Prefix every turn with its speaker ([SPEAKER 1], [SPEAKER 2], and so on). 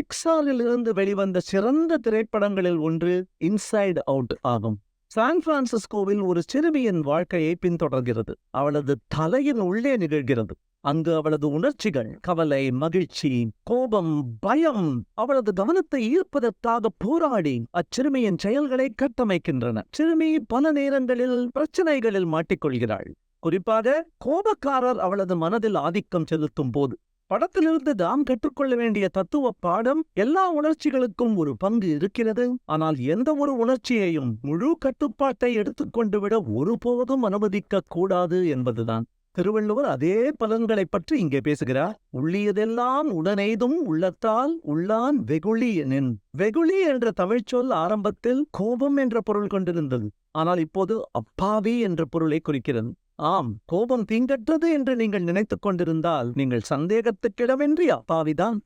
[SPEAKER 1] பிக்சாரில் இருந்து வெளிவந்த சிறந்த திரைப்படங்களில் ஒன்று இன்சைடு அவுட் ஆகும். சான் பிரான்சிஸ்கோவில் ஒரு சிறுமியின் வாழ்க்கையை பின்தொடர்கிறது. அவளது தலையின் உள்ளே நிகழ்கிறது. அங்கு அவளது உணர்ச்சிகள் கவலை மகிழ்ச்சி கோபம் பயம் அவளது கவனத்தை ஈர்ப்பதற்காக போராடி அச்சிறுமியின் செயல்களை கட்டமைக்கின்றன. சிறுமி பல நேரங்களில் பிரச்சனைகளில் மாட்டிக்கொள்கிறாள். குறிப்பாக கோபக்காரர் அவளது மனதில் ஆதிக்கம் செலுத்தும் போது படத்திலிருந்து நாம் கற்றுக்கொள்ள வேண்டிய தத்துவ பாடம் எல்லா உணர்ச்சிகளுக்கும் ஒரு பங்கு இருக்கிறது. ஆனால் எந்த ஒரு உணர்ச்சியையும் முழு கட்டுப்பாட்டை எடுத்துக்கொண்டு விட ஒருபோதும் அனுமதிக்க கூடாது என்பதுதான். திருவள்ளுவர் அதே பலன்களை பற்றி இங்கே பேசுகிறார். உள்ளியதெல்லாம் உடனெய்தும் உள்ளத்தால் உள்ளான் வெகுளி எனின். வெகுளி என்ற தமிழ்ச்சொல் ஆரம்பத்தில் கோபம் என்ற பொருள் கொண்டிருந்தது. ஆனால் இப்போது அப்பாவி என்ற பொருளை குறிக்கிறது. ஆம் கோபம் தீங்கற்றது என்று நீங்கள் நினைத்துக் கொண்டிருந்தால் நீங்கள் சந்தேகத்துக்கிடமின்றி அப்பாவிதான்.